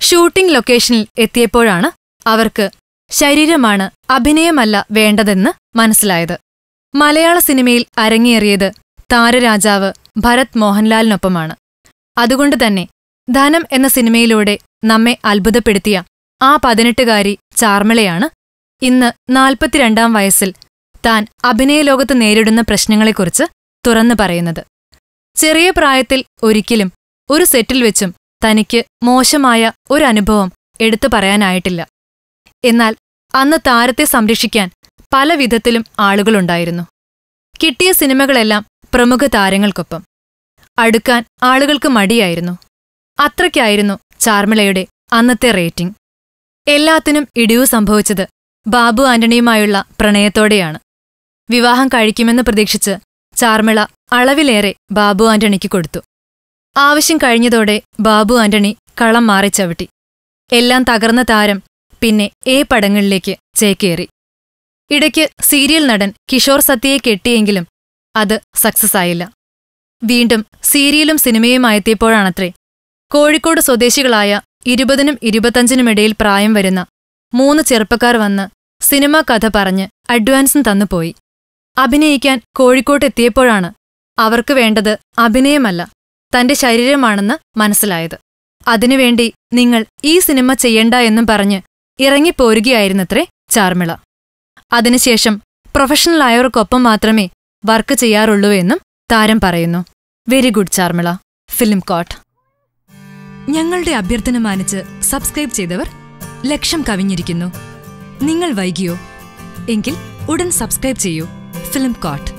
Shooting ലൊക്കേഷനിൽ എത്തിയപ്പോഴാണ് അവർക്ക് ശരീരമാണ് അഭിനയമല്ല വേണ്ടതെന്ന് മനസ്സിലായത്. മലയാള സിനിമയിൽ അരങ്ങേറിയത് താരരാജാവ് ഭരത് മോഹൻലാലിനൊപ്പമാണ്. അതുകൊണ്ട് തന്നെ ധനം എന്ന സിനിമയിലൂടെ നമ്മെ അത്ഭുതപ്പെടുത്തിയ ആ പതിനെട്ടുകാരി ചാർമിളയാണ് ഇന്ന് നാൽപ്പത്തിരണ്ടാം വയസ്സിൽ താൻ അഭിനയലോകത്ത് നേരിടുന്ന പ്രശ്നങ്ങളെക്കുറിച്ച് തുറന്നു പറയുന്നത്. ചെറിയ പ്രായത്തിൽ ഒരിക്കലും ഒരു സെറ്റിൽ വെച്ചും തനിക്ക് മോശമായ ഒരു അനുഭവം എടുത്തു പറയാനായിട്ടില്ല. എന്നാൽ അന്ന് താരത്തെ സംരക്ഷിക്കാൻ പല വിധത്തിലും ആളുകളുണ്ടായിരുന്നു. കിട്ടിയ സിനിമകളെല്ലാം പ്രമുഖ താരങ്ങൾക്കൊപ്പം. അടുക്കാൻ ആളുകൾക്ക് മടിയായിരുന്നു. അത്രയ്ക്കായിരുന്നു ചാർമിളയുടെ അന്നത്തെ റേറ്റിംഗ്. എല്ലാത്തിനും ഇടിവ് സംഭവിച്ചത് ബാബു ആന്റണിയുമായുള്ള പ്രണയത്തോടെയാണ്. വിവാഹം കഴിക്കുമെന്ന് പ്രതീക്ഷിച്ച് ചാർമിള അളവിലേറെ ബാബു ആന്റണിക്ക് കൊടുത്തു. ആവശ്യം കഴിഞ്ഞതോടെ ബാബു ആന്റണി കളം മാറി ചവിട്ടി. എല്ലാം തകർന്ന താരം പിന്നെ ഏ പടങ്ങളിലേക്ക് ചേക്കേറി. ഇടയ്ക്ക് സീരിയൽ നടൻ കിഷോർ സത്യയെ കെട്ടിയെങ്കിലും അത് സക്സസ് ആയില്ല. വീണ്ടും സീരിയലും സിനിമയുമായെത്തിയപ്പോഴാണത്രേ കോഴിക്കോട് സ്വദേശികളായ ഇരുപതിനും ഇരുപത്തഞ്ചിനുമിടയിൽ പ്രായം വരുന്ന മൂന്ന് ചെറുപ്പക്കാർ വന്ന് സിനിമാ കഥ പറഞ്ഞ് അഡ്വാൻസും തന്നുപോയി. അഭിനയിക്കാൻ കോഴിക്കോട്ടെത്തിയപ്പോഴാണ് അവർക്ക് വേണ്ടത് അഭിനയമല്ല തന്റെ ശരീരമാണെന്ന് മനസ്സിലായത്. അതിനുവേണ്ടി നിങ്ങൾ ഈ സിനിമ ചെയ്യണ്ട എന്നും പറഞ്ഞ് ഇറങ്ങിപ്പോരുകയായിരുന്നത്രേ ചാർമിള. അതിനുശേഷം പ്രൊഫഷണലായവർക്കൊപ്പം മാത്രമേ വർക്ക് ചെയ്യാറുള്ളൂ എന്നും താരം പറയുന്നു. Very good Charmila. ഫിലിം കോട്ട് ഞങ്ങളുടെ അഭ്യർത്ഥന മാനിച്ച് സബ്സ്ക്രൈബ് ചെയ്തവർ ലക്ഷം കവിഞ്ഞിരിക്കുന്നു. നിങ്ങൾ വൈകിയോ? എങ്കിൽ ഉടൻ സബ്സ്ക്രൈബ് ചെയ്യൂ. Film coat